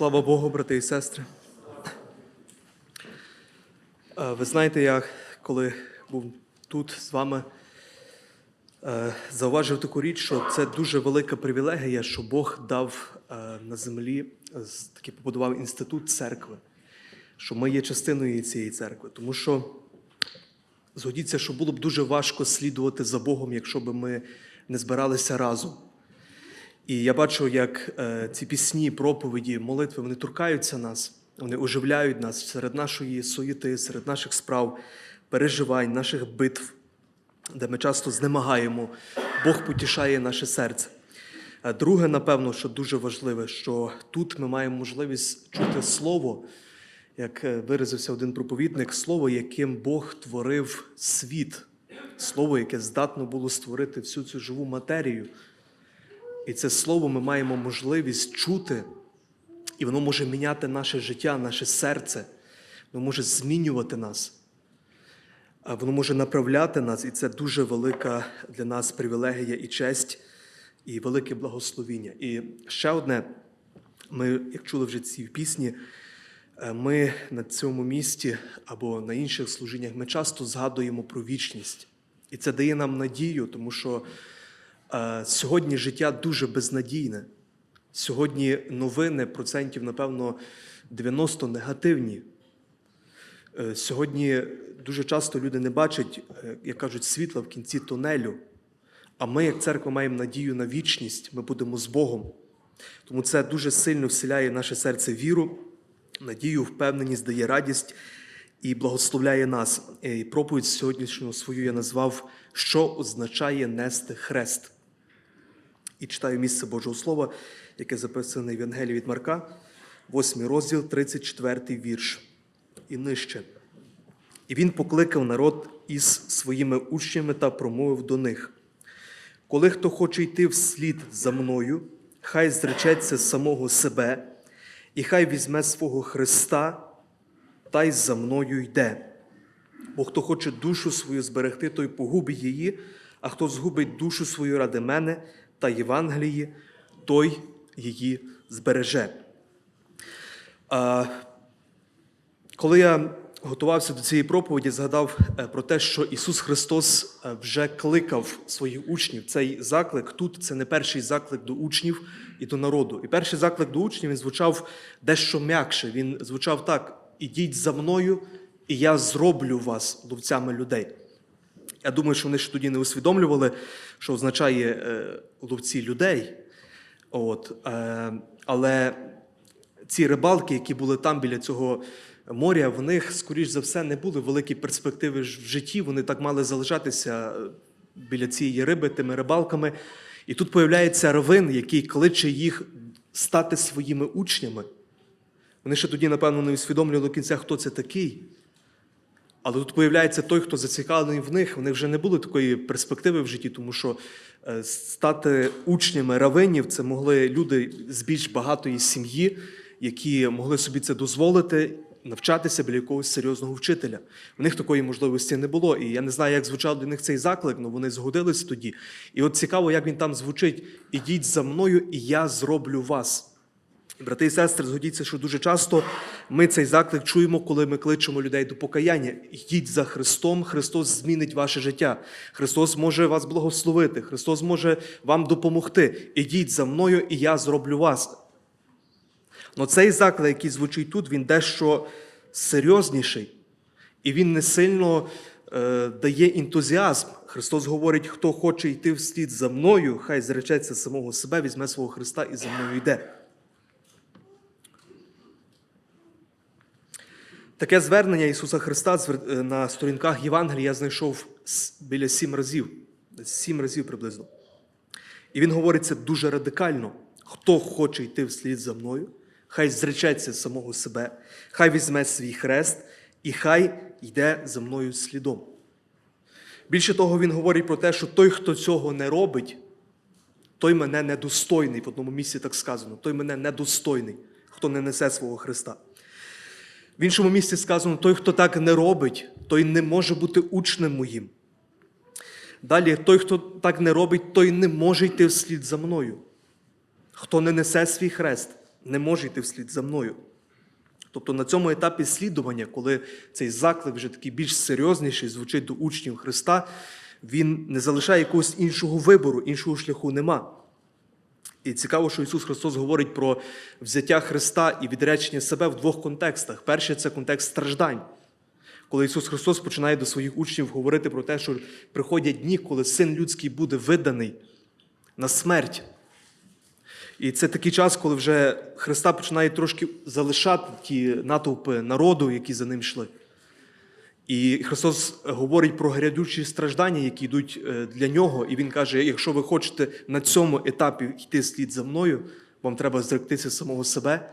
Слава Богу, брати і сестри. Е, Ви знаєте, я коли був тут з вами, е, зауважив таку річ, що це дуже велика привілегія, що Бог дав е, на землі, такий побудував інститут церкви, що ми є частиною цієї церкви. Тому що згодіться, що було б дуже важко слідувати за Богом, якщо б ми не збиралися разом. І я бачу, як е, ці пісні, проповіді, молитви вони торкаються нас, вони оживляють нас серед нашої суєти, серед наших справ, переживань, наших битв, де ми часто знемагаємо. Бог потішає наше серце. Е, Друге, напевно, що дуже важливе, що тут ми маємо можливість чути слово, як е, виразився один проповідник, слово, яким Бог творив світ, слово, яке здатно було створити всю цю живу матерію. І це слово ми маємо можливість чути, і воно може міняти наше життя, наше серце, воно може змінювати нас, воно може направляти нас, і це дуже велика для нас привілегія і честь, і велике благословіння. І ще одне, ми, як чули вже ці пісні, е, ми на цьому місці або на інших служіннях ми часто згадуємо про вічність. І це дає нам надію, тому що Сьогодні життя дуже безнадійне. Сьогодні новини процентів, напевно, 90 негативні. Е, Сьогодні дуже часто люди не бачать, е, як кажуть, світла в кінці тунелю. А ми, як церква, маємо надію на вічність, ми будемо з Богом. Тому це дуже сильно вселяє в наше серце віру, надію, впевненість, дає радість і благословляє нас. Е, І проповідь сьогоднішнього свою я назвав, що означає нести хрест. І читаю місце Божого Слова, яке записане в Євангелії від Марка, 8 розділ, 34 вірш. І нижче. І він покликав народ із своїми учнями та промовив до них: Коли хто хоче йти вслід за мною, хай зречеться самого себе, і хай візьме свого Христа та й за мною йде. Бо хто хоче душу свою зберегти, той погубить її, а хто згубить душу свою ради мене та Євангелії, той її збереже. Коли я готувався до цієї проповіді, згадав е, про те, що Ісус Христос е, вже кликав своїх учнів. Цей заклик тут це не перший заклик до учнів і до народу. І перший заклик до учнів він звучав дещо м'якше. Він звучав так: ідіть за мною, і я зроблю вас ловцями людей. Я думаю, що вони ще тоді не усвідомлювали, що означає е, ловці людей. От, е, але ці рибалки, які були там біля цього моря, в них, скоріш за все, не були великі перспективи в житті. Вони так мали залишатися е, біля цієї риби, тими рибалками. І тут появляється равин, який кличе їх стати своїми учнями. Вони ще тоді, напевно, не усвідомлювали до кінця, хто це такий. Але тут появляється той, хто зацікавлений в них. Вони вже не були такої перспективи в житті, тому що е, стати учнями равинів це могли люди з більш багатої сім'ї, які могли собі це дозволити, навчатися біля якогось серйозного вчителя. У них такої можливості не було. І я не знаю, як звучав для них цей заклик, але вони згодились тоді. І от цікаво, як він там звучить: ідіть за мною, і я зроблю вас. Брати і сестри, згодіться, що дуже часто ми цей заклик чуємо, коли ми кличемо людей до покаяння. Йдіть за Христом, Христос змінить ваше життя. Христос може вас благословити, Христос може вам допомогти. Ідіть за мною, і я зроблю вас. Но цей заклик, який звучить тут, він дещо серйозніший. І він не сильно е, дає ентузіазм. Христос говорить, хто хоче йти вслід за мною, хай зречеться самого себе, візьме свого Христа і за мною йде. Таке звернення Ісуса Христа е, на сторінках Євангелія я знайшов біля сім разів, сім разів приблизно. І він говорить це дуже радикально. Хто хоче йти вслід за мною, хай зречеться самого себе, хай візьме свій хрест і хай йде за мною слідом. Більше того, він говорить про те, що той, хто цього не робить, той мене недостойний. В одному місці так сказано, той мене недостойний, хто не несе свого Христа. В іншому місці сказано: той, хто так не робить, той не може бути учнем моїм. Далі, той, хто так не робить, той не може йти вслід за мною. Хто не несе свій хрест, не може йти вслід за мною. Тобто на цьому етапі слідування, коли цей заклик вже такий більш серйозніший звучить до учнів Христа, він не залишає якогось іншого вибору, іншого шляху нема. І цікаво, що Ісус Христос говорить про взяття Христа і відречення себе в двох контекстах. Перший це контекст страждань. Коли Ісус Христос починає до своїх учнів говорити про те, що приходять дні, коли син людський буде виданий на смерть. І це такий час, коли вже Христа починає трошки залишати ті натовпи народу, які за ним йшли. І Христос говорить про грядучі страждання, які йдуть е, для нього. І Він каже: якщо ви хочете на цьому етапі йти слід за мною, вам треба зректися самого себе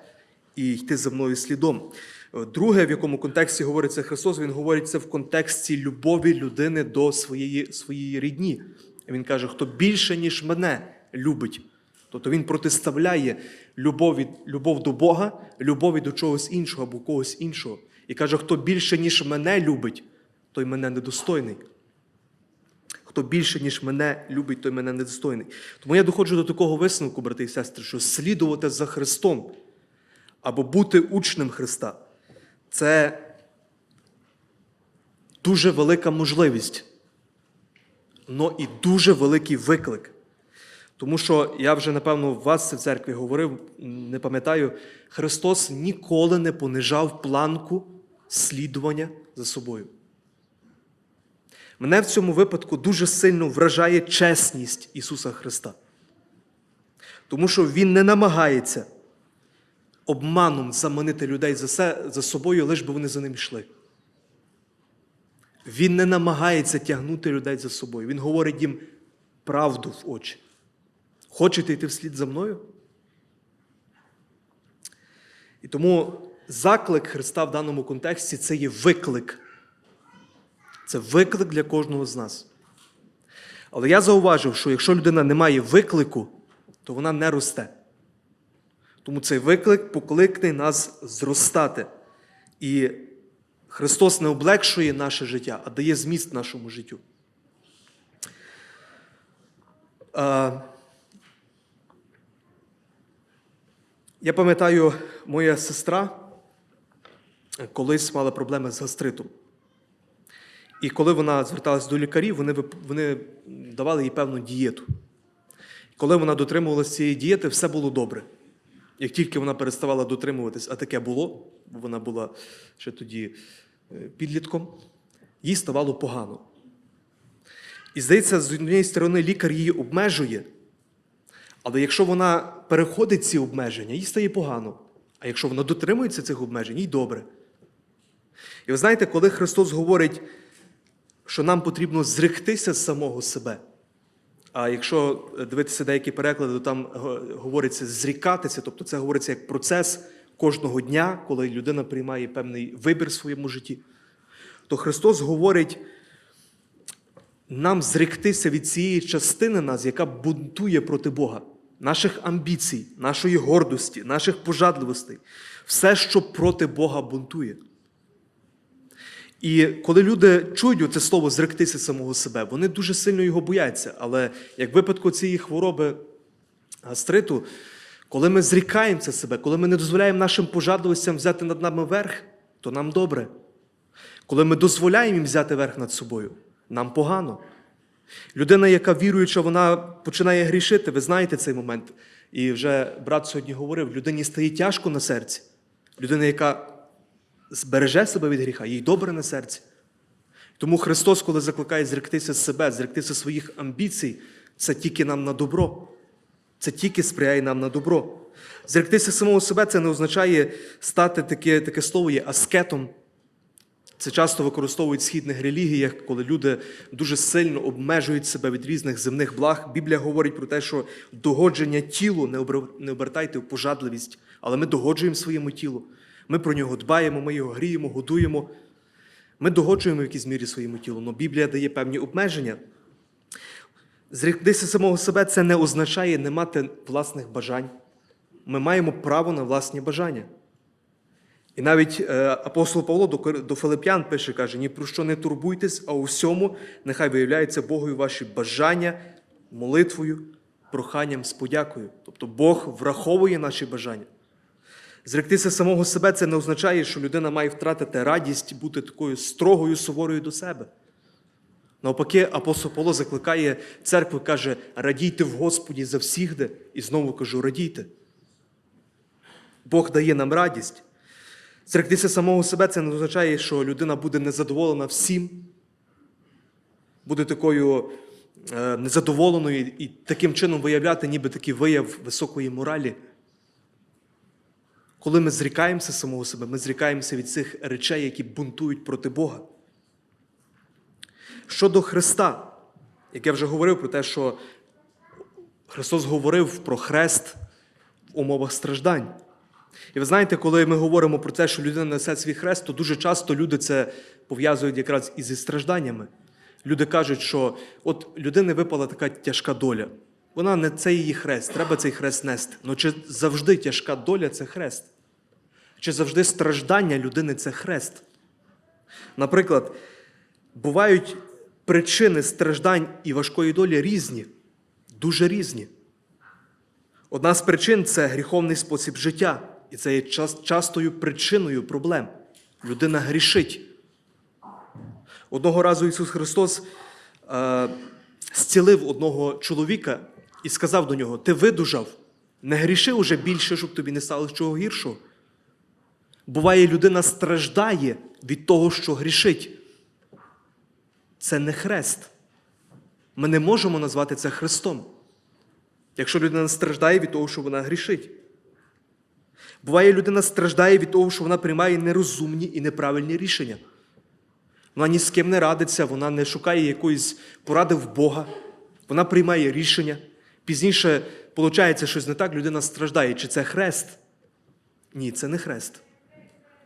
і йти за мною слідом. Е, Друге, в якому контексті говориться Христос, Він говорить це в контексті любові людини до своєї, своєї рідні. Він каже, хто більше, ніж мене любить. Тобто він протиставляє любові, любов до Бога, любові до чогось іншого або когось іншого. І каже, хто більше, ніж мене любить, той мене недостойний. Хто більше, ніж мене любить, той мене недостойний. Тому я доходжу до такого висновку, брати і сестри, що слідувати за Христом або бути учнем Христа це дуже велика можливість, але і дуже великий виклик. Тому що я вже, напевно, в вас в церкві говорив, не пам'ятаю, Христос ніколи не понижав планку слідування за собою. Мене в цьому випадку дуже сильно вражає чесність Ісуса Христа. Тому що Він не намагається обманом заманити людей за, се, за собою, лиш би вони за ним йшли. Він не намагається тягнути людей за собою. Він говорить їм правду в очі. Хочете йти вслід за мною? І тому заклик Христа в даному контексті це є виклик. Це виклик для кожного з нас. Але я зауважив, що якщо людина не має виклику, то вона не росте. Тому цей виклик покликне нас зростати. І Христос не облегшує наше життя, а дає зміст нашому життю. Я пам'ятаю, моя сестра колись мала проблеми з гастритом. І коли вона зверталася до лікарів, вони, вони давали їй певну дієту. Коли вона дотримувалася цієї дієти, все було добре. Як тільки вона переставала дотримуватись, а таке було, бо вона була ще тоді е, підлітком, їй ставало погано. І здається, з однієї сторони лікар її обмежує, але якщо вона переходить ці обмеження, їй стає погано. А якщо вона дотримується цих обмежень, їй добре. І ви знаєте, коли Христос говорить, що нам потрібно зректися з самого себе. А якщо дивитися деякі переклади, то там говориться зрікатися, тобто це говориться як процес кожного дня, коли людина приймає певний вибір в своєму житті, то Христос говорить нам зректися від цієї частини нас, яка бунтує проти Бога, наших амбіцій, нашої гордості, наших пожадливостей, все, що проти Бога бунтує. І коли люди чують це слово зректися самого себе, вони дуже сильно його бояться. Але як в випадку цієї хвороби гастриту, коли ми зрікаємося себе, коли ми не дозволяємо нашим пожадливостям взяти над нами верх, то нам добре. Коли ми дозволяємо їм взяти верх над собою, нам погано. Людина, яка віруюча, вона починає грішити. Ви знаєте цей момент. І вже брат сьогодні говорив: людині стає тяжко на серці. Людина, яка збереже себе від гріха, їй добре на серці. Тому Христос, коли закликає зректися себе, зректися своїх амбіцій, це тільки нам на добро. Це тільки сприяє нам на добро. Зректися самого себе це не означає стати таке, таке слово є аскетом. Це часто використовують в східних релігіях, коли люди дуже сильно обмежують себе від різних земних благ. Біблія говорить про те, що догодження тілу не обертайте в пожадливість, але ми догоджуємо своєму тілу. Ми про нього дбаємо, ми його гріємо, годуємо. Ми догоджуємо в якійсь мірі своєму тілу, але Біблія дає певні обмеження. Зректися самого себе це не означає не мати власних бажань. Ми маємо право на власні бажання. І навіть е, апостол Павло до Филип'ян пише, каже: ні про що не турбуйтесь, а у всьому нехай виявляється Богою ваші бажання, молитвою, проханням з подякою. Тобто Бог враховує наші бажання. Зректися самого себе це не означає, що людина має втратити радість бути такою строгою, суворою до себе. Навпаки, апостол Павло закликає церкву, каже, радійте в Господі завсігде, і знову кажу, радійте. Бог дає нам радість. Зректися самого себе це не означає, що людина буде незадоволена всім, буде такою е, незадоволеною і таким чином виявляти ніби такий вияв високої моралі. Коли ми зрікаємося самого себе, ми зрікаємося від цих речей, які бунтують проти Бога. Щодо Христа, як я вже говорив про те, що Христос говорив про хрест в умовах страждань. І ви знаєте, коли ми говоримо про те, що людина несе свій хрест, то дуже часто люди це пов'язують якраз із зі стражданнями. Люди кажуть, що от людини випала така тяжка доля. Вона не це її хрест, треба цей хрест нести. Ну чи завжди тяжка доля це хрест? Чи завжди страждання людини це хрест? Наприклад, бувають причини страждань і важкої долі різні, дуже різні. Одна з причин це гріховний спосіб життя, і це є частою причиною проблем. Людина грішить. Одного разу Ісус Христос е, зцілив одного чоловіка і сказав до нього: Ти видужав, не гріши уже більше, щоб тобі не стало чого гіршого. Буває, людина страждає від того, що грішить. Це не хрест. Ми не можемо назвати це Христом. Якщо людина страждає від того, що вона грішить. Буває, людина страждає від того, що вона приймає нерозумні і неправильні рішення. Вона ні з ким не радиться, вона не шукає якоїсь поради в Бога, вона приймає рішення. Пізніше, виходить, щось не так, людина страждає. Чи це хрест? Ні, це не хрест.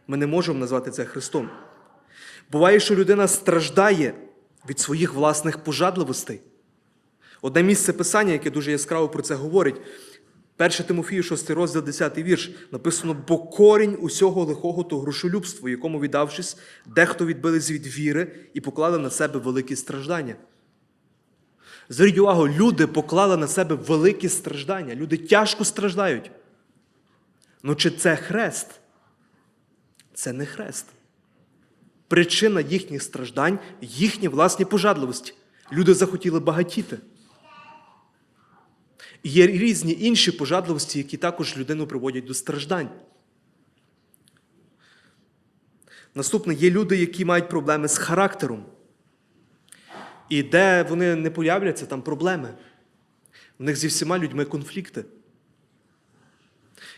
Ми не можемо назвати це Христом. Буває, що людина страждає від своїх власних пожадливостей. Одне місце писання, яке дуже яскраво про це говорить. 1 Тимофію, 6 розділ, 10 вірш, написано: бо корінь усього лихого то грошолюбство, якому віддавшись, дехто відбились від віри і поклали на себе великі страждання. Зверніть увагу, люди поклали на себе великі страждання, люди тяжко страждають. Ну чи це хрест? Це не хрест. Причина їхніх страждань їхні власні пожадливості. Люди захотіли багатіти. Є різні інші пожадливості, які також людину приводять до страждань. Наступне є люди, які мають проблеми з характером. І де вони не появляться, там проблеми. У них зі всіма людьми конфлікти.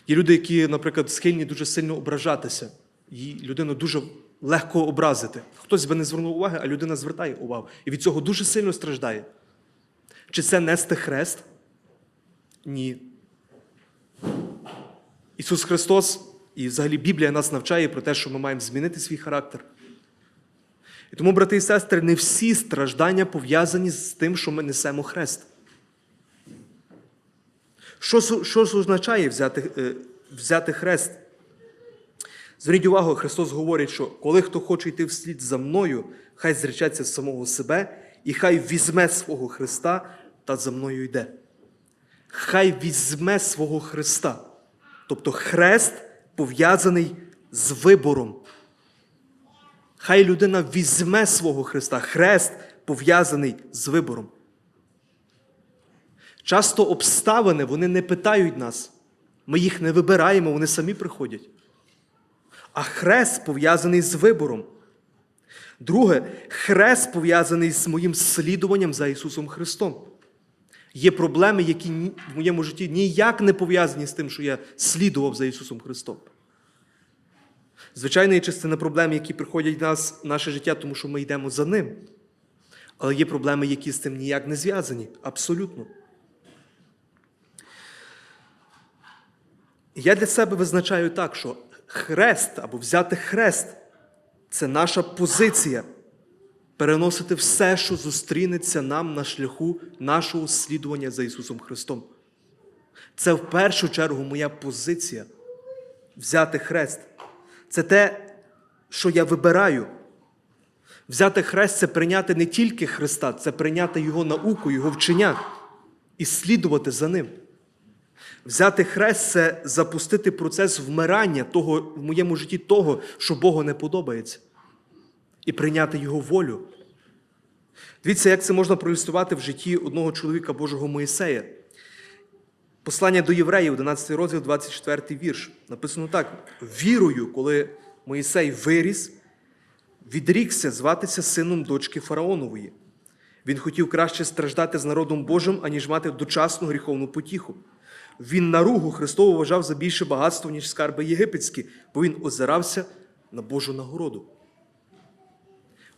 Є люди, які, наприклад, схильні дуже сильно ображатися. І людину дуже легко образити. Хтось би не звернув уваги, а людина звертає увагу. І від цього дуже сильно страждає. Чи це нести хрест? Ні. Ісус Христос і взагалі Біблія нас навчає про те, що ми маємо змінити свій характер. І тому, брати і сестри, не всі страждання пов'язані з тим, що ми несемо хрест. Що, що означає взяти, е, взяти хрест? Зверніть увагу, Христос говорить, що коли хто хоче йти вслід за мною, хай зречеться самого себе, і хай візьме свого Христа та за мною йде. Хай візьме свого Христа. Тобто хрест пов'язаний з вибором. Хай людина візьме свого Христа. Хрест пов'язаний з вибором. Часто обставини вони не питають нас. Ми їх не вибираємо, вони самі приходять. А хрест пов'язаний з вибором. Друге, хрест пов'язаний з моїм слідуванням за Ісусом Христом. Є проблеми, які в моєму житті ніяк не пов'язані з тим, що я слідував за Ісусом Христом. Звичайно, є частина проблем, які приходять в нас в наше життя, тому що ми йдемо за ним. Але є проблеми, які з цим ніяк не зв'язані. Абсолютно. Я для себе визначаю так, що хрест або взяти хрест це наша позиція переносити все, що зустрінеться нам на шляху нашого слідування за Ісусом Христом. Це в першу чергу моя позиція взяти хрест. Це те, що я вибираю. Взяти хрест це прийняти не тільки Христа, це прийняти Його науку, Його вчення і слідувати за ним. Взяти хрест це запустити процес вмирання того, в моєму житті того, що Богу не подобається, і прийняти Його волю. Дивіться, як це можна проілюструвати в житті одного чоловіка Божого Моїсея. Послання до євреїв, 11 розділ, 24 вірш. Написано так: вірою, коли Моїсей виріс, відрікся зватися сином дочки Фараонової. Він хотів краще страждати з народом Божим, аніж мати дочасну гріховну потіху. Він наругу Христову вважав за більше багатство, ніж скарби єгипетські, бо він озирався на Божу нагороду.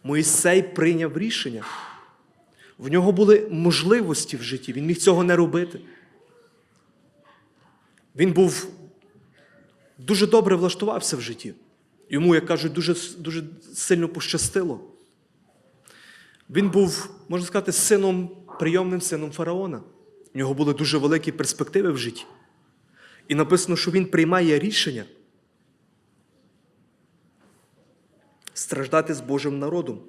Моїсей прийняв рішення. В нього були можливості в житті, він міг цього не робити. Він був дуже добре влаштувався в житті. Йому, як кажуть, дуже, дуже сильно пощастило. Він був, можна сказати, сином, прийомним сином фараона. У нього були дуже великі перспективи в житті. І написано, що він приймає рішення страждати з Божим народом.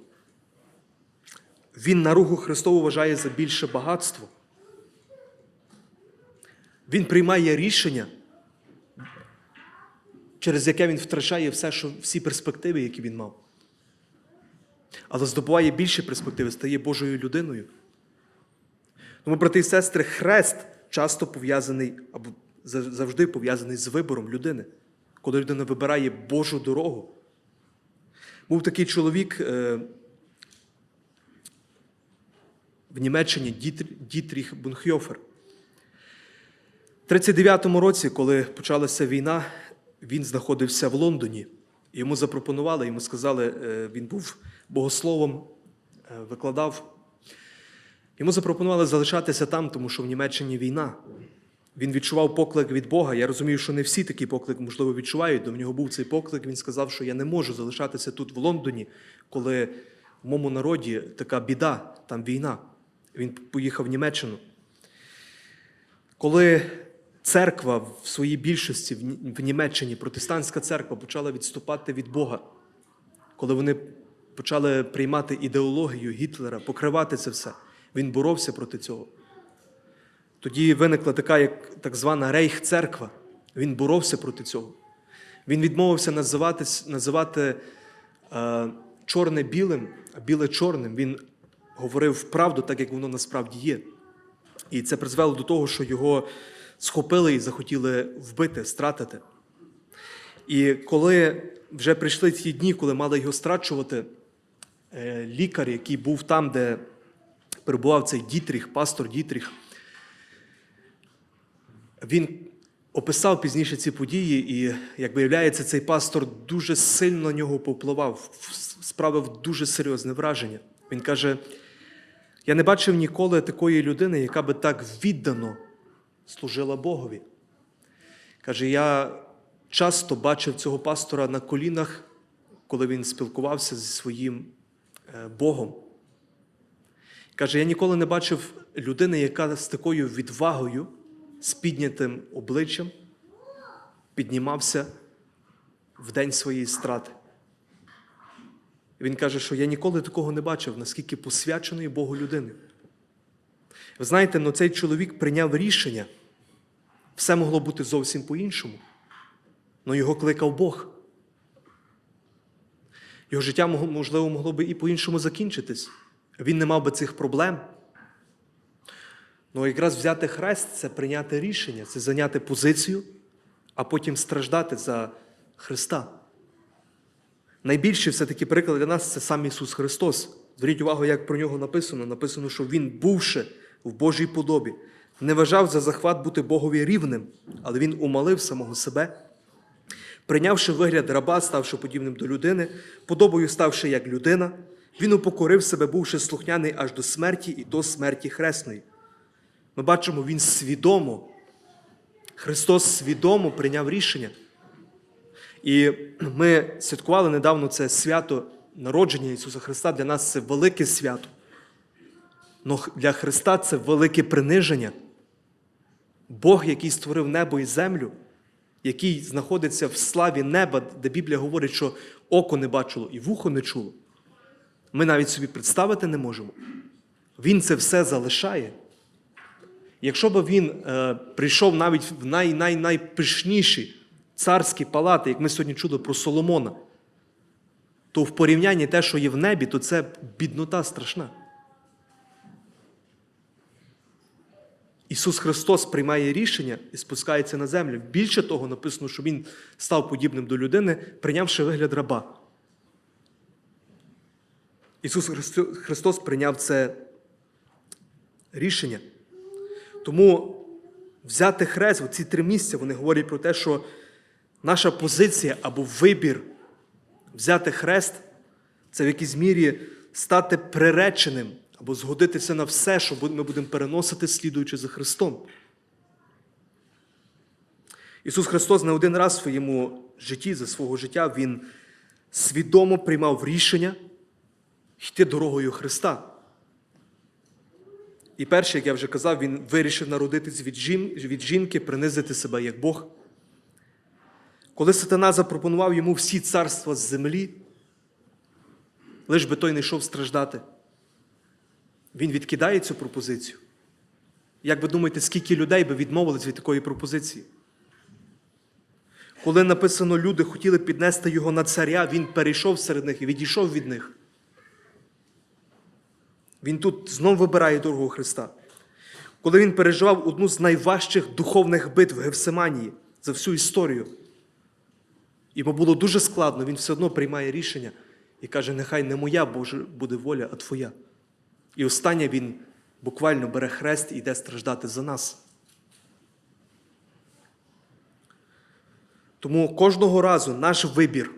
Він наругу Христову вважає за більше багатство. Він приймає рішення, через яке він втрачає все, що, всі перспективи, які він мав. Але здобуває більше перспективи, стає Божою людиною. Тому, брати і сестри, хрест часто пов'язаний або завжди пов'язаний з вибором людини, коли людина вибирає Божу дорогу. Був такий чоловік е, в Німеччині Дітріх Бунхьофер. У 39-му році, коли почалася війна, він знаходився в Лондоні. Йому запропонували, йому сказали, е, він був богословом, е, викладав. Йому запропонували залишатися там, тому що в Німеччині війна. Він відчував поклик від Бога. Я розумію, що не всі такий поклик, можливо, відчувають. До нього був цей поклик. Він сказав, що я не можу залишатися тут, в Лондоні, коли в моєму народі така біда, там війна. Він поїхав в Німеччину. Коли церква в своїй більшості в Німеччині, протестантська церква, почала відступати від Бога, коли вони почали приймати ідеологію Гітлера, покривати це все, він боровся проти цього. Тоді виникла така, як так звана рейх-церква. Він боровся проти цього. Він відмовився називати називати е, чорне білим, а біле чорним. Він говорив правду, так як воно насправді є. І це призвело до того, що його схопили і захотіли вбити, стратити. І коли вже прийшли ті дні, коли мали його страчувати, е, лікар, який був там, де перебував цей Дітріх, пастор Дітріх, він описав пізніше ці події, і, як виявляється, цей пастор дуже сильно на нього попливав, справив дуже серйозне враження. Він каже: я не бачив ніколи такої людини, яка би так віддано служила Богові. Каже, я часто бачив цього пастора на колінах, коли він спілкувався зі своїм е, Богом. Каже, я ніколи не бачив людини, яка з такою відвагою з піднятим обличчям піднімався в день своєї страти. Він каже, що я ніколи такого не бачив, наскільки посвяченої Богу людини. Ви знаєте, ну цей чоловік прийняв рішення. Все могло бути зовсім по-іншому. але його кликав Бог. Його життя, можливо, могло би і по-іншому закінчитись. Він не мав би цих проблем. Ну, якраз взяти хрест це прийняти рішення, це зайняти позицію, а потім страждати за Христа. Найбільший все-таки приклад для нас це сам Ісус Христос. Зверніть увагу, як про нього написано. Написано, що Він, бувши в Божій подобі, не вважав за захват бути Богові рівним, але Він умалив самого себе, прийнявши вигляд раба, ставши подібним до людини, подобою ставши як людина, він упокорив себе, бувши слухняний аж до смерті і до смерті хресної. Ми бачимо, Він свідомо, Христос свідомо прийняв рішення. І ми святкували недавно це свято народження Ісуса Христа. Для нас це велике свято. Но для Христа це велике приниження. Бог, який створив небо і землю, який знаходиться в славі неба, де Біблія говорить, що око не бачило і вухо не чуло. Ми навіть собі представити не можемо. Він це все залишає. Якщо б він е, прийшов навіть в най, най, найпишніші царські палати, як ми сьогодні чули про Соломона, то в порівнянні те, що є в небі, то це біднота страшна. Ісус Христос приймає рішення і спускається на землю. Більше того, написано, що Він став подібним до людини, прийнявши вигляд раба. Ісус Христос прийняв це рішення. Тому взяти хрест, ці три місця, вони говорять про те, що наша позиція або вибір взяти хрест це в якійсь мірі стати приреченим або згодитися на все, що ми будемо переносити, слідуючи за Христом. Ісус Христос не один раз в своєму житті, за свого життя, Він свідомо приймав рішення йти дорогою Христа. І перше, як я вже казав, він вирішив народитись від, жін, від жінки, принизити себе як Бог. Коли сатана запропонував йому всі царства з землі, лиш би той не йшов страждати, він відкидає цю пропозицію. Як ви думаєте, скільки людей би відмовились від такої пропозиції? Коли написано, люди хотіли піднести його на царя, він перейшов серед них і відійшов від них. Він тут знов вибирає дорогу Христа. Коли він переживав одну з найважчих духовних битв в Гевсиманії за всю історію, йому було дуже складно, він все одно приймає рішення і каже: нехай не моя Боже буде воля, а твоя. І останнє він буквально бере хрест і йде страждати за нас. Тому кожного разу наш вибір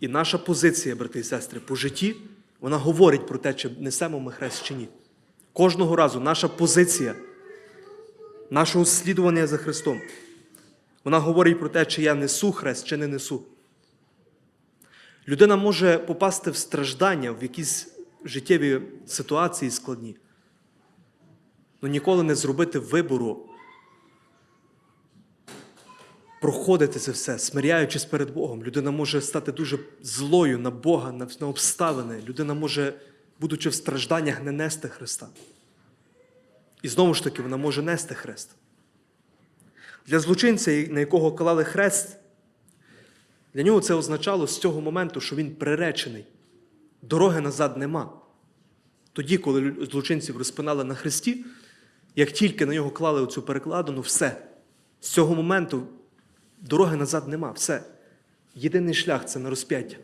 і наша позиція, брати і сестри, по житті, вона говорить про те, чи несемо ми хрест чи ні. Кожного разу наша позиція, нашого слідування за Христом, вона говорить про те, чи я несу хрест, чи не несу. Людина може попасти в страждання, в якісь життєві ситуації складні, але ніколи не зробити вибору проходити це все, смиряючись перед Богом. Людина може стати дуже злою на Бога, на обставини. Людина може, будучи в стражданнях, не нести Христа. І знову ж таки, вона може нести хрест. Для злочинця, на якого клали хрест, для нього це означало з цього моменту, що він приречений. Дороги назад нема. Тоді, коли злочинців розпинали на хресті, як тільки на нього клали оцю перекладину, все. З цього моменту дороги назад нема. Все. Єдиний шлях це на розп'яття.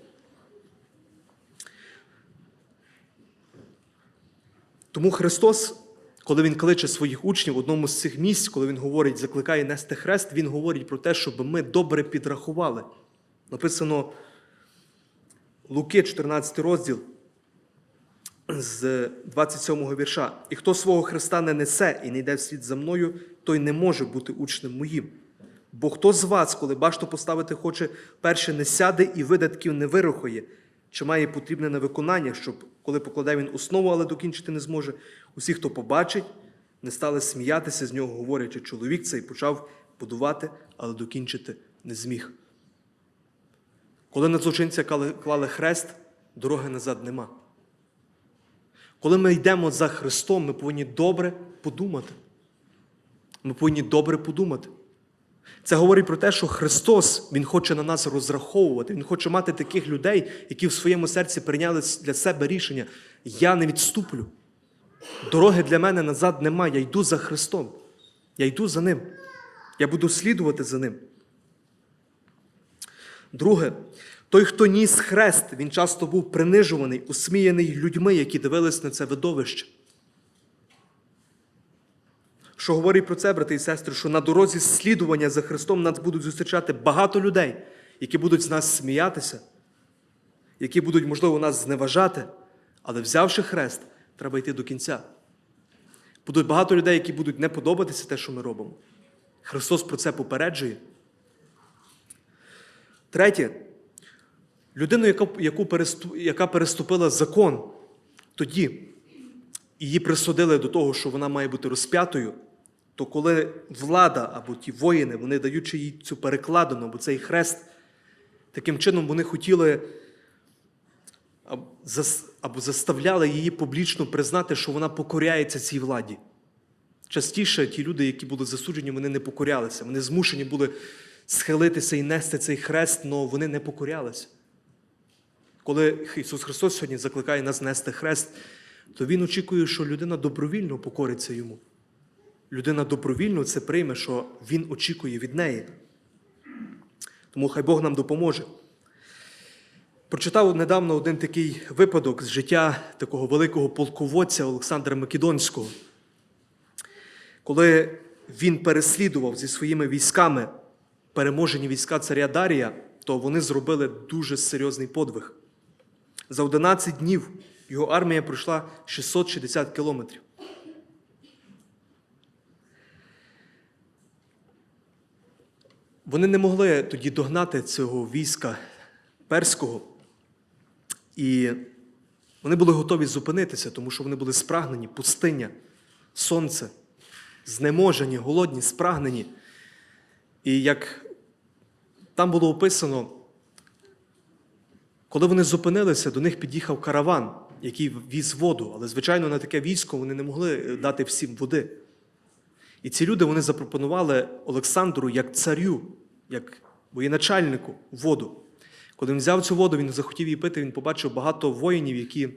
Тому Христос, коли Він кличе своїх учнів в одному з цих місць, коли Він говорить, закликає нести хрест, Він говорить про те, щоб ми добре підрахували. Написано Луки, 14 розділ з 27 вірша. І хто свого Христа не несе і не йде вслід за мною, той не може бути учнем моїм. Бо хто з вас, коли башту поставити хоче, перше не сяде і видатків не вирахує, чи має потрібне на виконання, щоб коли покладе він основу, але докінчити не зможе. Усі, хто побачить, не стали сміятися з нього, говорячи, чоловік цей почав будувати, але докінчити не зміг. Коли на злочинця клали, хрест, дороги назад нема. Коли ми йдемо за Христом, ми повинні добре подумати. Ми повинні добре подумати. Це говорить про те, що Христос Він хоче на нас розраховувати, Він хоче мати таких людей, які в своєму серці прийняли для себе рішення: я не відступлю. Дороги для мене назад немає. Я йду за Христом. Я йду за Ним. Я буду слідувати за Ним. Друге, той, хто ніс хрест, він часто був принижуваний, усміяний людьми, які дивились на це видовище. Що говорить про це, брати і сестри, що на дорозі слідування за Христом нас будуть зустрічати багато людей, які будуть з нас сміятися, які будуть, можливо, нас зневажати, але взявши хрест, треба йти до кінця. Будуть багато людей, які будуть не подобатися те, що ми робимо. Христос про це попереджує. Третє, людину, яку яка переступила закон, тоді її присудили до того, що вона має бути розп'ятою, то коли влада або ті воїни, вони даючи їй цю перекладину, або цей хрест, таким чином вони хотіли або заставляли її публічно признати, що вона покоряється цій владі. Частіше ті люди, які були засуджені, вони не покорялися. Вони змушені були схилитися і нести цей хрест, але вони не покорялися. Коли Ісус Христос сьогодні закликає нас нести хрест, то Він очікує, що людина добровільно покориться йому. Людина добровільно це прийме, що Він очікує від неї. Тому хай Бог нам допоможе. Прочитав недавно один такий випадок з життя такого великого полководця Олександра Македонського. Коли він переслідував зі своїми військами переможені війська царя Дарія, то вони зробили дуже серйозний подвиг. За 11 днів його армія пройшла 660 кілометрів. Вони не могли тоді догнати цього війська перського, і вони були готові зупинитися, тому що вони були спрагнені, пустиня, сонце, знеможені, голодні, спрагнені. І як там було описано, коли вони зупинилися, до них під'їхав караван, який віз воду, але, звичайно, на таке військо вони не могли дати всім води. І ці люди вони запропонували Олександру як царю, як воєначальнику воду. Коли він взяв цю воду, він захотів її пити, він побачив багато воїнів, які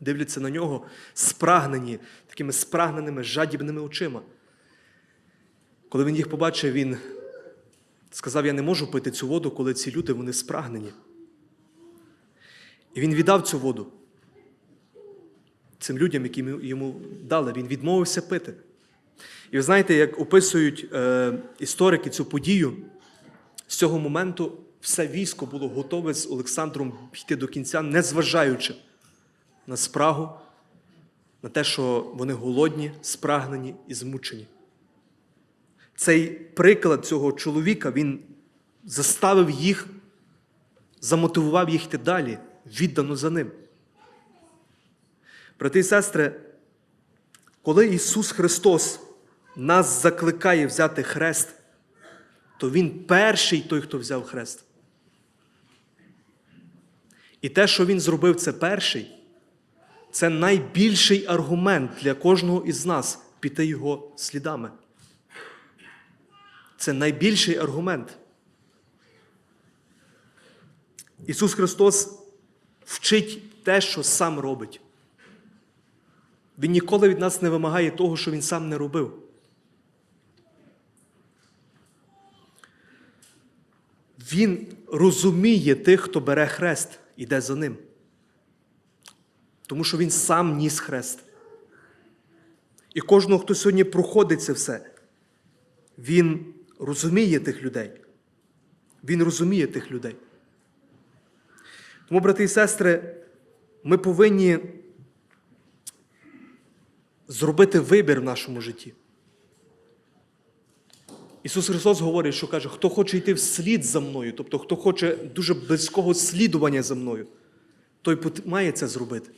дивляться на нього, спрагнені, такими спрагненими, жадібними очима. Коли він їх побачив, він сказав: Я не можу пити цю воду, коли ці люди вони спрагнені. І він віддав цю воду цим людям, які йому дали. Він відмовився пити. І ви знаєте, як описують е, історики цю подію, з цього моменту все військо було готове з Олександром йти до кінця, незважаючи на спрагу, на те, що вони голодні, спрагнені і змучені. Цей приклад цього чоловіка він заставив їх, замотивував їх йти далі, віддано за ним. Брати і сестри, коли Ісус Христос нас закликає взяти хрест, то Він перший той, хто взяв хрест. І те, що Він зробив це перший, це найбільший аргумент для кожного із нас піти Його слідами. Це найбільший аргумент. Ісус Христос вчить те, що сам робить. Він ніколи від нас не вимагає того, що Він сам не робив. Він розуміє тих, хто бере хрест, іде за ним. Тому що він сам ніс хрест. І кожного, хто сьогодні проходить це все, він розуміє тих людей. Він розуміє тих людей. Тому, брати і сестри, ми повинні зробити вибір в нашому житті. Ісус Христос говорить, що каже, хто хоче йти вслід за мною, тобто хто хоче дуже близького слідування за мною, той має це зробити.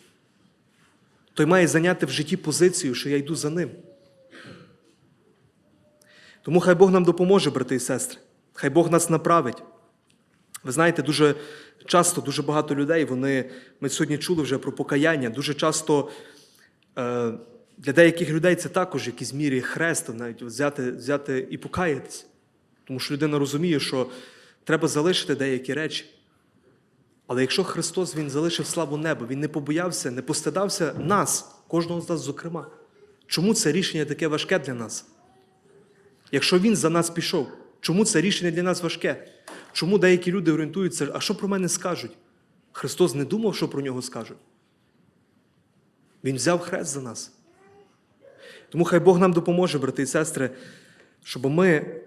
Той має зайняти в житті позицію, що я йду за ним. Тому хай Бог нам допоможе, брати і сестри. Хай Бог нас направить. Ви знаєте, дуже часто дуже багато людей, вони, ми сьогодні чули вже про покаяння, дуже часто. Е, для деяких людей це також в якійсь мірі хрест, навіть взяти, взяти і покаятися. Тому що людина розуміє, що треба залишити деякі речі. Але якщо Христос Він залишив славу неба, Він не побоявся, не постидався нас, кожного з нас, зокрема. Чому це рішення таке важке для нас? Якщо Він за нас пішов, чому це рішення для нас важке? Чому деякі люди орієнтуються, а що про мене скажуть? Христос не думав, що про нього скажуть. Він взяв хрест за нас. Тому хай Бог нам допоможе, брати і сестри, щоб ми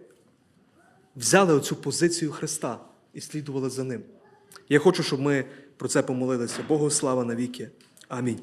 взяли оцю позицію Христа і слідували за Ним. Я хочу, щоб ми про це помолилися. Богу слава навіки. Амінь.